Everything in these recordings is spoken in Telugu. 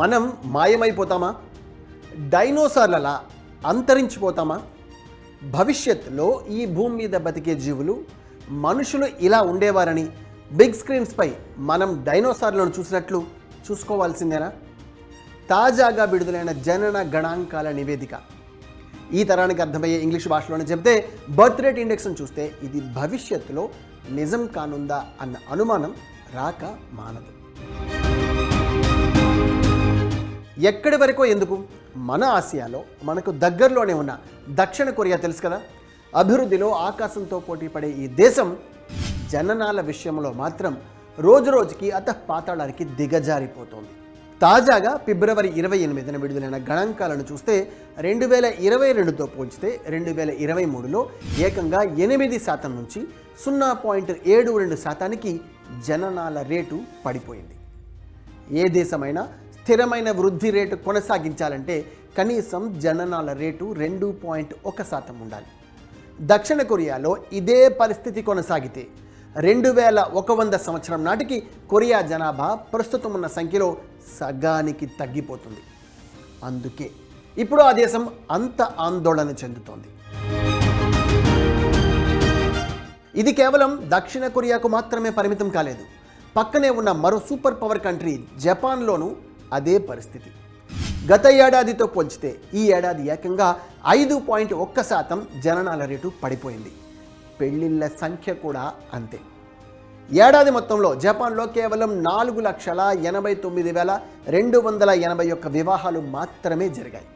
మనం మాయమైపోతామా? డైనోసార్లలా అంతరించిపోతామా? భవిష్యత్తులో ఈ భూమి మీద బతికే జీవులు మనుషులు ఇలా ఉండేవారని బిగ్ స్క్రీన్స్పై మనం డైనోసార్లను చూసినట్లు చూసుకోవాల్సిందేనా? తాజాగా విడుదలైన జనన గణాంకాల నివేదిక. ఈ తరానికి అర్థమయ్యే ఇంగ్లీష్ భాషలోనే చెబితే బర్త్ రేట్ ఇండెక్స్ను చూస్తే ఇది భవిష్యత్తులో నిజం కానుందా అన్న అనుమానం రాక మానదు. ఎక్కడి వరకు ఎందుకు? మన ఆసియాలో మనకు దగ్గరలోనే ఉన్న దక్షిణ కొరియా తెలుసు కదా? అభివృద్ధిలో ఆకాశంతో పోటీ పడే ఈ దేశం జననాల విషయంలో మాత్రం రోజు రోజుకి అత పాతాళానికి దిగజారిపోతోంది. తాజాగా ఫిబ్రవరి ఇరవై ఎనిమిదిన విడుదలైన గణాంకాలను చూస్తే రెండు వేల ఇరవై రెండుతో పోల్చితే రెండు వేల ఇరవై మూడులో ఏకంగా ఎనిమిది శాతం నుంచి సున్నా పాయింట్ ఏడు రెండు శాతానికి జననాల రేటు పడిపోయింది. ఏ దేశమైనా స్థిరమైన వృద్ధి రేటు కొనసాగించాలంటే కనీసం జననాల రేటు రెండు పాయింట్ ఒక శాతం ఉండాలి. దక్షిణ కొరియాలో ఇదే పరిస్థితి కొనసాగితే రెండు వేల ఒక వంద సంవత్సరం నాటికి కొరియా జనాభా ప్రస్తుతం ఉన్న సంఖ్యలో సగానికి తగ్గిపోతుంది. అందుకే ఇప్పుడు ఆ దేశం అంత ఆందోళన చెందుతోంది. ఇది కేవలం దక్షిణ కొరియాకు మాత్రమే పరిమితం కాలేదు. పక్కనే ఉన్న మరో సూపర్ పవర్ కంట్రీ జపాన్లోనూ అదే పరిస్థితి. గత ఏడాదితో పోల్చితే ఈ ఏడాది ఏకంగా ఐదు పాయింట్ ఒక్క శాతం జననాల రేటు పడిపోయింది. పెళ్ళిళ్ళ సంఖ్య కూడా అంతే. ఏడాది మొత్తంలో జపాన్లో కేవలం నాలుగు లక్షల ఎనభై తొమ్మిది వేల రెండు వందల ఎనభై ఒక్క వివాహాలు మాత్రమే జరిగాయి.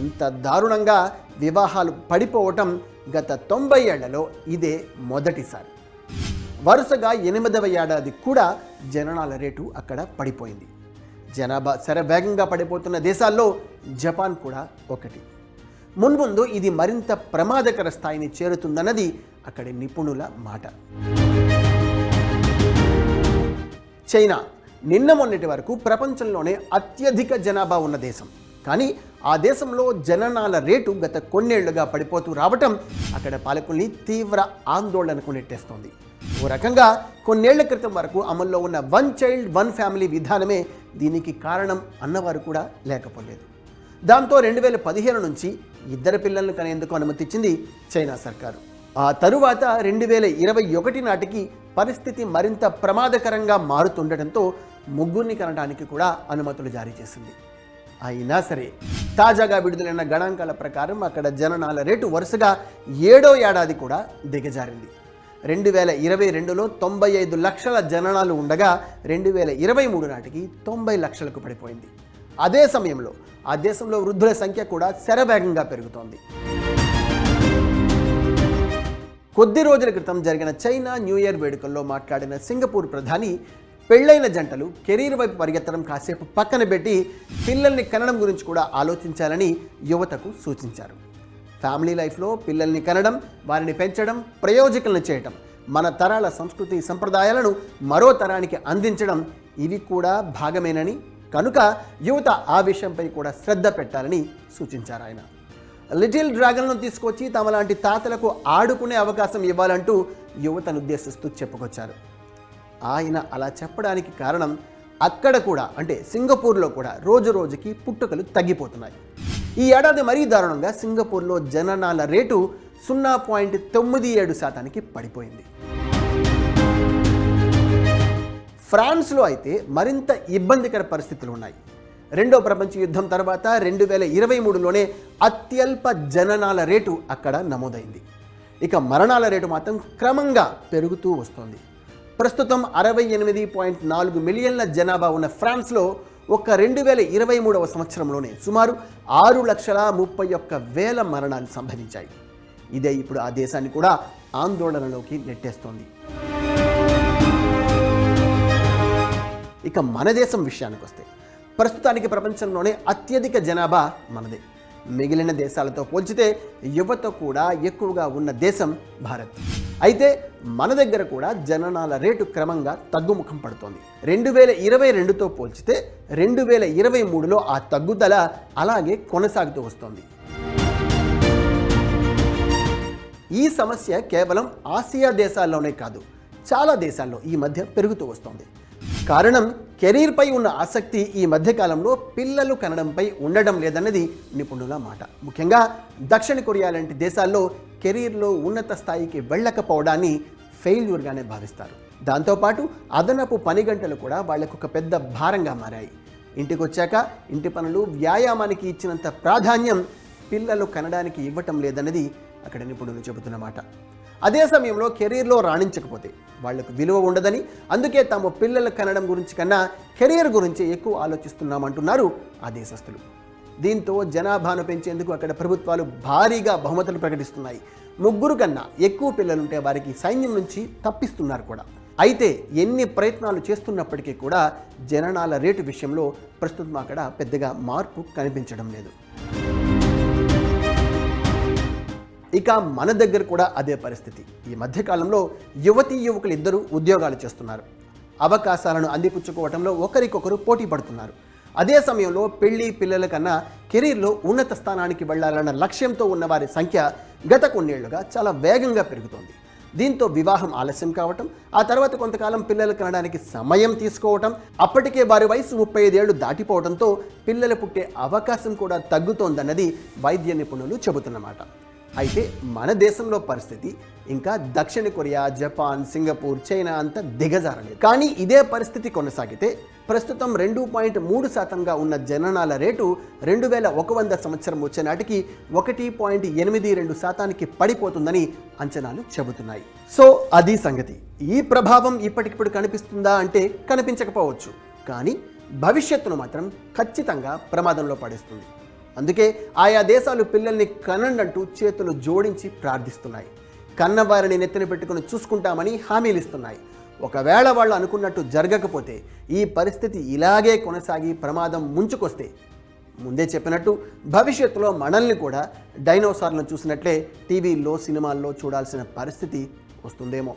ఇంత దారుణంగా వివాహాలు పడిపోవటం గత తొంభై ఏళ్ళలో ఇదే మొదటిసారి. వరుసగా ఎనిమిదవ ఏడాది కూడా జననాల రేటు అక్కడ పడిపోయింది. జనాభా శరవేగంగా పడిపోతున్న దేశాల్లో జపాన్ కూడా ఒకటి. మున్ముందు ఇది మరింత ప్రమాదకర స్థాయిని చేరుతుందన్నది అక్కడి నిపుణుల మాట. చైనా నిన్న మొన్నటి వరకు ప్రపంచంలోనే అత్యధిక జనాభా ఉన్న దేశం. కానీ ఆ దేశంలో జననాల రేటు గత కొన్నేళ్ళుగా పడిపోతూ రావటం అక్కడ పాలకుల్ని తీవ్ర ఆందోళనకు నెట్టేస్తోంది. ఓ రకంగా కొన్నేళ్ళ క్రితం వరకు అమల్లో ఉన్న వన్ చైల్డ్ వన్ ఫ్యామిలీ విధానమే దీనికి కారణం అన్నవారు కూడా లేకపోలేదు. దాంతో రెండు వేల పదిహేను నుంచి ఇద్దరు పిల్లలను కనేందుకు అనుమతిచ్చింది చైనా సర్కారు. ఆ తరువాత రెండు వేల ఇరవై ఒకటి నాటికి పరిస్థితి మరింత ప్రమాదకరంగా మారుతుండటంతో ముగ్గురిని కనడానికి కూడా అనుమతులు జారీ చేసింది. అయినా సరే తాజాగా విడుదలైన గణాంకాల ప్రకారం అక్కడ జననాల రేటు వరుసగా ఏడో ఏడాది కూడా దిగజారింది. రెండు వేల ఇరవై రెండులో తొంభై ఐదు లక్షల జననాలు ఉండగా రెండు వేల ఇరవై మూడు నాటికి తొంభై లక్షలకు పడిపోయింది. అదే సమయంలో ఆ దేశంలో వృద్ధుల సంఖ్య కూడా శరవేగంగా పెరుగుతోంది. కొద్ది రోజుల క్రితం జరిగిన చైనా న్యూ ఇయర్ వేడుకల్లో మాట్లాడిన సింగపూర్ ప్రధాని పెళ్ళైన జంటలు కెరీర్ వైపు పరిగెత్తడం కాసేపు పక్కన పెట్టి పిల్లల్ని కనడం గురించి కూడా ఆలోచించాలని యువతకు సూచించారు. ఫ్యామిలీ లైఫ్లో పిల్లల్ని కనడం వారిని పెంచడం ప్రయోజకులను చేయటం. మన తరాల సంస్కృతి సంప్రదాయాలను మరో తరానికి అందించడం ఇవి కూడా భాగమేనని కనుక యువత ఆ విషయంపై కూడా శ్రద్ధ పెట్టాలని సూచించారు ఆయన. లిటిల్ డ్రాగన్ను తీసుకొచ్చి తమలాంటి తాతలకు ఆడుకునే అవకాశం ఇవ్వాలంటూ యువతను ఉద్దేశిస్తూ చెప్పుకొచ్చారు. ఆయన అలా చెప్పడానికి కారణం అక్కడ కూడా అంటే సింగపూర్లో కూడా రోజు రోజుకి పుట్టుకలు తగ్గిపోతున్నాయి. ఈ ఏడాది మరీ దారుణంగా సింగపూర్లో జననాల రేటు సున్నా పాయింట్ తొమ్మిది ఏడు శాతానికి పడిపోయింది. ఫ్రాన్స్లో అయితే మరింత ఇబ్బందికర పరిస్థితులు ఉన్నాయి. రెండో ప్రపంచ యుద్ధం తర్వాత రెండు వేల ఇరవై మూడులోనే అత్యల్ప జననాల రేటు అక్కడ నమోదైంది. ఇక మరణాల రేటు మాత్రం క్రమంగా పెరుగుతూ వస్తోంది. ప్రస్తుతం అరవై ఎనిమిది పాయింట్ నాలుగు మిలియన్ల జనాభా ఉన్న ఫ్రాన్స్లో ఒక రెండు వేల ఇరవై మూడవ సంవత్సరంలోనే సుమారు ఆరు లక్షల ముప్పై ఒక్క వేల మరణాలు సంభవించాయి. ఇదే ఇప్పుడు ఆ దేశాన్ని కూడా ఆందోళనలోకి నెట్టేస్తోంది. ఇక మన దేశం విషయానికి వస్తే ప్రస్తుతానికి ప్రపంచంలోనే అత్యధిక జనాభా మనదే. మిగిలిన దేశాలతో పోల్చితే యువత కూడా ఎక్కువగా ఉన్న దేశం భారత్. అయితే మన దగ్గర కూడా జననాల రేటు క్రమంగా తగ్గుముఖం పడుతోంది. రెండు వేల ఇరవై రెండుతో పోల్చితే రెండు వేల ఇరవై మూడులో ఆ తగ్గుదల అలాగే కొనసాగుతూ వస్తోంది. ఈ సమస్య కేవలం ఆసియా దేశాల్లోనే కాదు చాలా దేశాల్లో ఈ మధ్య పెరుగుతూ వస్తోంది. కారణం కెరీర్పై ఉన్న ఆసక్తి ఈ మధ్యకాలంలో పిల్లలు కనడంపై ఉండడం లేదన్నది నిపుణుల మాట. ముఖ్యంగా దక్షిణ కొరియా లాంటి దేశాల్లో కెరీర్లో ఉన్నత స్థాయికి వెళ్ళకపోవడాన్ని ఫెయిల్యూర్గానే భావిస్తారు. దాంతోపాటు అదనపు పని గంటలు కూడా వాళ్ళకు ఒక పెద్ద భారంగా మారాయి. ఇంటికి వచ్చాక ఇంటి పనులు వ్యాయామానికి ఇచ్చినంత ప్రాధాన్యం పిల్లలు కనడానికి ఇవ్వటం లేదన్నది అక్కడ నిపుణులు చెబుతున్నమాట అదే సమయంలో కెరీర్లో రాణించకపోతే వాళ్ళకు విలువ ఉండదని అందుకే తాము పిల్లలు కనడం గురించి కన్నా కెరీర్ గురించి ఎక్కువ ఆలోచిస్తున్నామంటున్నారు ఆ దేశస్తులు దీంతో జనాభాను పెంచేందుకు అక్కడ ప్రభుత్వాలు భారీగా బహుమతులు ప్రకటిస్తున్నాయి. ముగ్గురు కన్నా ఎక్కువ పిల్లలుంటే వారికి సైన్యం నుంచి తప్పిస్తున్నారు కూడా. అయితే ఎన్ని ప్రయత్నాలు చేస్తున్నప్పటికీ కూడా జననాల రేటు విషయంలో ప్రస్తుతం అక్కడ పెద్దగా మార్పు కనిపించడం లేదు. ఇక మన దగ్గర కూడా అదే పరిస్థితి. ఈ మధ్యకాలంలో యువతీ యువకులు ఇద్దరు ఉద్యోగాలు చేస్తున్నారు. అవకాశాలను అందిపుచ్చుకోవడంలో ఒకరికొకరు పోటీ పడుతున్నారు. అదే సమయంలో పెళ్ళి పిల్లల కన్నా కెరీర్లో ఉన్నత స్థానానికి వెళ్ళాలన్న లక్ష్యంతో ఉన్నవారి సంఖ్య గత కొన్నేళ్ళుగా చాలా వేగంగా పెరుగుతోంది. దీంతో వివాహం ఆలస్యం కావటం ఆ తర్వాత కొంతకాలం పిల్లలు కనడానికి సమయం తీసుకోవటం అప్పటికే వారి వయసు ముప్పై ఐదేళ్ళు దాటిపోవడంతో పిల్లలు పుట్టే అవకాశం కూడా తగ్గుతోందన్నది వైద్య నిపుణులు చెబుతున్నమాట. అయితే మన దేశంలో పరిస్థితి ఇంకా దక్షిణ కొరియా జపాన్ సింగపూర్ చైనా అంత దిగజారలేదు. కానీ ఇదే పరిస్థితి కొనసాగితే ప్రస్తుతం రెండు పాయింట్ మూడు శాతంగా ఉన్న జననాల రేటు రెండు వేల ఒక వంద సంవత్సరం వచ్చే నాటికి ఒకటి పాయింట్ ఎనిమిది రెండు శాతానికి పడిపోతుందని అంచనాలు చెబుతున్నాయి. సో అది సంగతి. ఈ ప్రభావం ఇప్పటికిప్పుడు కనిపిస్తుందా అంటే కనిపించకపోవచ్చు. కానీ భవిష్యత్తును మాత్రం ఖచ్చితంగా ప్రమాదంలో పడేస్తుంది. అందుకే ఆయా దేశాలు పిల్లల్ని కనండంటూ చేతులు జోడించి ప్రార్థిస్తున్నాయి. కన్నవారిని నెత్తిన పెట్టుకుని చూసుకుంటామని హామీలు ఇస్తున్నాయి. ఒకవేళ వాళ్ళు అనుకున్నట్టు జరగకపోతే ఈ పరిస్థితి ఇలాగే కొనసాగి ప్రమాదం ముంచుకొస్తే ముందే చెప్పినట్టు భవిష్యత్తులో మనల్ని కూడా డైనోసార్లను చూసినట్లే టీవీల్లో సినిమాల్లో చూడాల్సిన పరిస్థితి వస్తుందేమో.